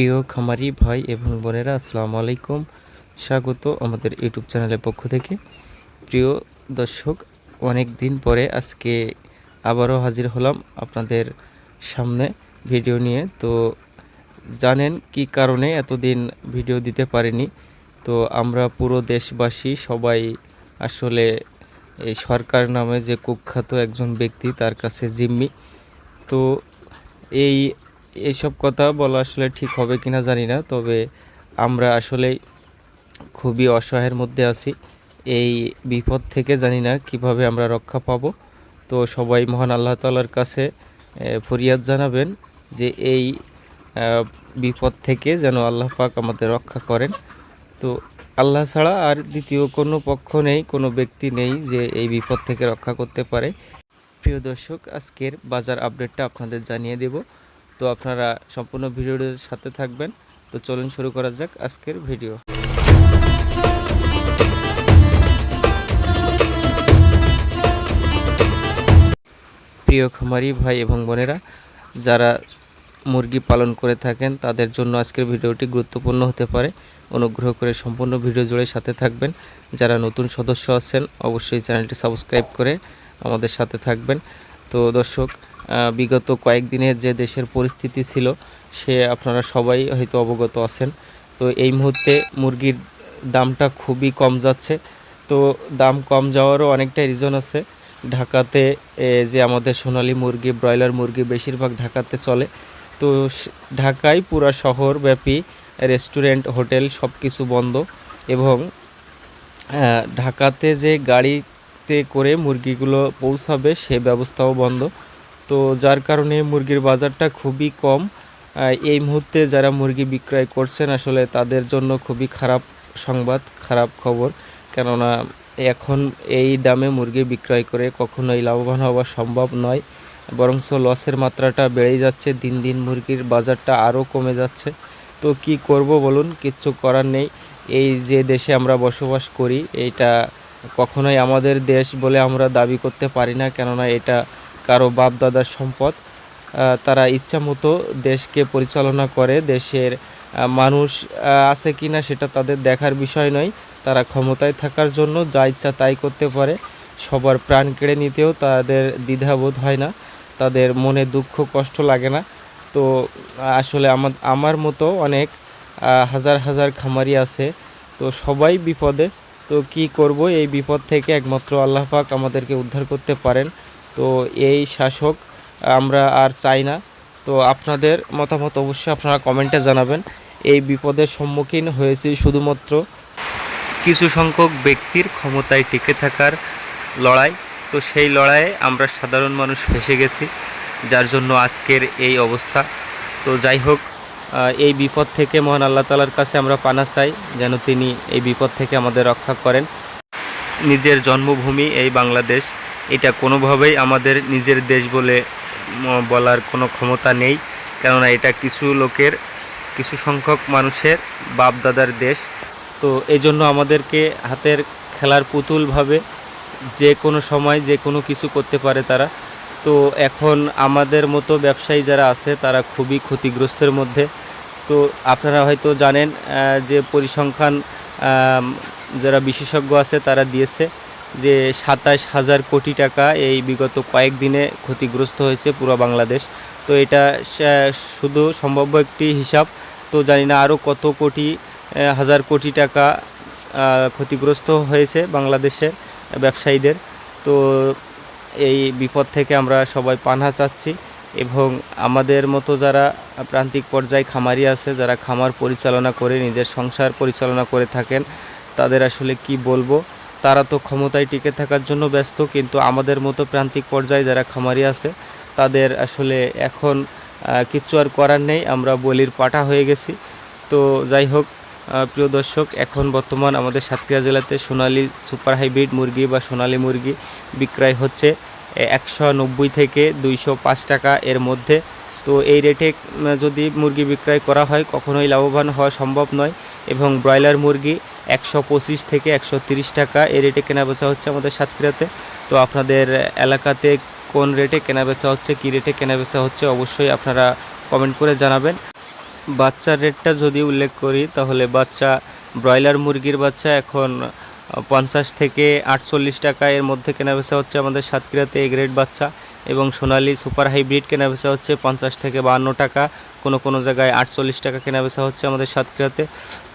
প্রিয় খামারি ভাই এবং বোনেরা, আসসালামু আলাইকুম। স্বাগত আমাদের ইউটিউব চ্যানেলের পক্ষ থেকে। প্রিয় দর্শক, অনেক দিন পরে আজকে আবারও হাজির হলাম আপনাদের সামনে ভিডিও নিয়ে। তো জানেন কি কারণে এতদিন ভিডিও দিতে পারিনি? তো আমরা পুরো দেশবাসী সবাই আসলে এই সরকার নামে যে কুখ্যাত একজন ব্যক্তি, তার কাছে জিম্মি। তো এই এইসব কথা বলা আসলে ঠিক হবে কিনা জানি না, তবে আমরা আসলে খুবই অসহায়ের মধ্যে আছি। এই বিপদ থেকে জানি না কীভাবে আমরা রক্ষা পাব। তো সবাই মহান আল্লাহ তালার কাছে ফরিয়াদ জানাবেন যে এই বিপদ থেকে যেন আল্লাহ পাক আমাদের রক্ষা করেন। তো আল্লাহ ছাড়া আর দ্বিতীয় কোনো পক্ষ নেই, কোনো ব্যক্তি নেই যে এই বিপদ থেকে রক্ষা করতে পারে। প্রিয় দর্শক, আজকের বাজার আপডেটটা আপনাদের জানিয়ে দেব। তো আপনারা সম্পূর্ণ ভিডিওটির সাথে থাকবেন। তো চলুন শুরু করা যাক আজকের ভিডিও। প্রিয় খামারি ভাই এবং বোনেরা, যারা মুরগি পালন করে থাকেন, তাদের জন্য আজকের ভিডিওটি গুরুত্বপূর্ণ হতে পারে। অনুগ্রহ করে সম্পূর্ণ ভিডিও জুড়ে সাথে থাকবেন। যারা নতুন সদস্য আছেন, অবশ্যই চ্যানেলটি সাবস্ক্রাইব করে আমাদের সাথে থাকবেন। তো দর্শক বিগত কয়েকদিনের যে দেশের পরিস্থিতি ছিল, সে আপনারা সবাই হয়তো অবগত আছেন। তো এই মুহূর্তে মুরগির দামটা খুবই কম যাচ্ছে। তো দাম কম যাওয়ারও অনেকটা রিজন আছে। ঢাকাতে যে আমাদের সোনালী মুরগি, ব্রয়লার মুরগি বেশিরভাগ ঢাকাতে চলে। তো ঢাকায় পুরা শহরব্যাপী রেস্টুরেন্ট, হোটেল সব কিছু বন্ধ এবং ঢাকাতে যে গাড়িতে করে মুরগিগুলো পৌঁছাবে সে ব্যবস্থাও বন্ধ। তো যার কারণে মুরগির বাজারটা খুবই কম। এই মুহূর্তে যারা মুরগি বিক্রয় করছেন, আসলে তাদের জন্য খুবই খারাপ সংবাদ, খারাপ খবর। কেননা এখন এই দামে মুরগি বিক্রয় করে কখনোই লাভবান হওয়া সম্ভব নয়, বরঞ্চ লসের মাত্রাটা বেড়েই যাচ্ছে, দিন দিন মুরগির বাজারটা আরও কমে যাচ্ছে। তো কি করব বলুন, কিচ্ছু করার নেই। এই যে দেশে আমরা বসবাস করি, এটা কখনোই আমাদের দেশ বলে আমরা দাবি করতে পারি না, কেননা এটা কারও বাপ দাদার সম্পদ তারা ইচ্ছা মতো দেশকে পরিচালনা করে, দেশের মানুষ আছে কি না সেটা তাদের দেখার বিষয় নয়। তারা ক্ষমতায় থাকার জন্য যা ইচ্ছা তাই করতে পারে। সবার প্রাণ কেড়ে নিতেও তাদের দ্বিধাবোধ হয় না। তাদের মনে দুঃখ, কষ্ট লাগে না। তো, আসলে আমার আমার মতো অনেক হাজার হাজার খামারি আছে। তো সবাই বিপদে। তো কি করব? এই বিপদ থেকে একমাত্র আল্লাহ পাক আমাদেরকে উদ্ধার করতে পারেন। তো এই শাসক, আমরা আর চাই না। তো আপনাদের মতামত অবশ্যই আপনারা কমেন্টে জানাবেন। এই বিপদের সম্মুখীন হয়েছি শুধুমাত্র কিছু সংখ্যক ব্যক্তির ক্ষমতায় টিকে থাকার লড়াই। তো সেই লড়াইয়ে আমরা সাধারণ মানুষ ফেসে গেছি, যার জন্য আজকের এই অবস্থা। তো যাই হোক এই বিপদ থেকে মহান আল্লাহ তালার কাছে আমরা পানা চাই, যেন তিনি এই বিপদ থেকে আমাদের রক্ষা করেন। নিজের জন্মভূমি এই বাংলাদেশ। এটা কোনোভাবেই আমাদের নিজের দেশ বলে বলার কোনো ক্ষমতা নেই। কেননা এটা কিছু লোকের, কিছু সংখ্যক মানুষের বাপ দাদার দেশ। তো এই জন্য আমাদেরকে হাতের খেলার পুতুলভাবে যে কোনো সময় যে কোনো কিছু করতে পারে তারা। তো এখন আমাদের মতো ব্যবসায়ী যারা আছে, তারা খুবই ক্ষতিগ্রস্তের মধ্যে। তো আপনারা হয়তো জানেন যে পরিসংখ্যান যারা বিশেষজ্ঞ আছে, তারা দিয়েছে। যে সাতাশ হাজার কোটি টাকা এই বিগত কয়েকদিনে ক্ষতিগ্রস্ত হয়েছে পুরো বাংলাদেশ। তো এটা শুধু সম্ভাব্য একটি হিসাব, তো জানি না আরও কত কোটি হাজার কোটি টাকা ক্ষতিগ্রস্ত হয়েছে বাংলাদেশের ব্যবসায়ীদের। তো এই বিপদ থেকে আমরা সবাই পানহা চাচ্ছি এবং আমাদের মতো যারা প্রান্তিক পর্যায়ে খামারি আছে, যারা খামার পরিচালনা করে, নিজের সংসার পরিচালনা করে থাকেন, তাদের আসলে কি বলব? তারা তো ক্ষমতায় টিকে থাকার জন্য ব্যস্ত, কিন্তু আমাদের মতো প্রান্তিক পর্যায়ে যারা খামারি আছে, তাদের আসলে এখন কিচ্ছু আর করার নেই। আমরা বলির পাটা হয়ে গেছি। তো যাই হোক প্রিয় দর্শক, এখন বর্তমান আমাদের সাতক্ষীরা জেলাতে সোনালি সুপার হাইব্রিড মুরগি বা সোনালি মুরগি বিক্রয় হচ্ছে একশো নব্বই থেকে দুইশো পাঁচ টাকা এর মধ্যে। তো এই রেটে যদি মুরগি বিক্রয় করা হয়, কখনোই লাভবান হওয়া সম্ভব নয়। এবং ব্রয়লার মুরগি একশো পঁচিশ থেকে একশো তিরিশ টাকা এই রেটে কেনাবেচা হচ্ছে আমাদের সাতক্ষীরাতে। তো আপনাদের এলাকাতে কোন রেটে কেনাবেচা হচ্ছে, কী রেটে কেনাবেচা হচ্ছে অবশ্যই আপনারা কমেন্ট করে জানাবেন। বাচ্চার রেটটা যদি উল্লেখ করি, তাহলে বাচ্চা, ব্রয়লার মুরগির বাচ্চা এখন পঞ্চাশ থেকে আটচল্লিশ টাকা এর মধ্যে কেনাবেচা হচ্ছে আমাদের সাতক্ষীরাতে এ গ্রেড বাচ্চা। এবং সোনালী সুপার হাইব্রিড কেনাবেচা হচ্ছে পঞ্চাশ থেকে বাহান্ন টাকা। কোনো কোনো জায়গায় আটচল্লিশ টাকা কেনাবেচা হচ্ছে আমাদের সাতক্ষীরাতে।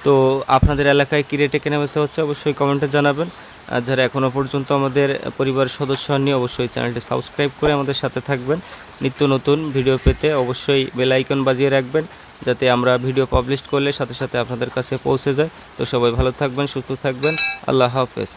তো আপনাদের এলাকায় কী রেটে কেনাবেচা হচ্ছে অবশ্যই কমেন্টে জানাবেন। আর যারা এখনও পর্যন্ত আমাদের পরিবারের সদস্য হননি, অবশ্যই চ্যানেলটি সাবস্ক্রাইব করে আমাদের সাথে থাকবেন। নিত্য নতুন ভিডিও পেতে অবশ্যই বেল আইকন বাজিয়ে রাখবেন, যাতে আমরা ভিডিও পাবলিশ করলে সাথে সাথে আপনাদের কাছে পৌঁছে যায়। তো সবাই ভালো থাকবেন, সুস্থ থাকবেন। আল্লাহ হাফেজ।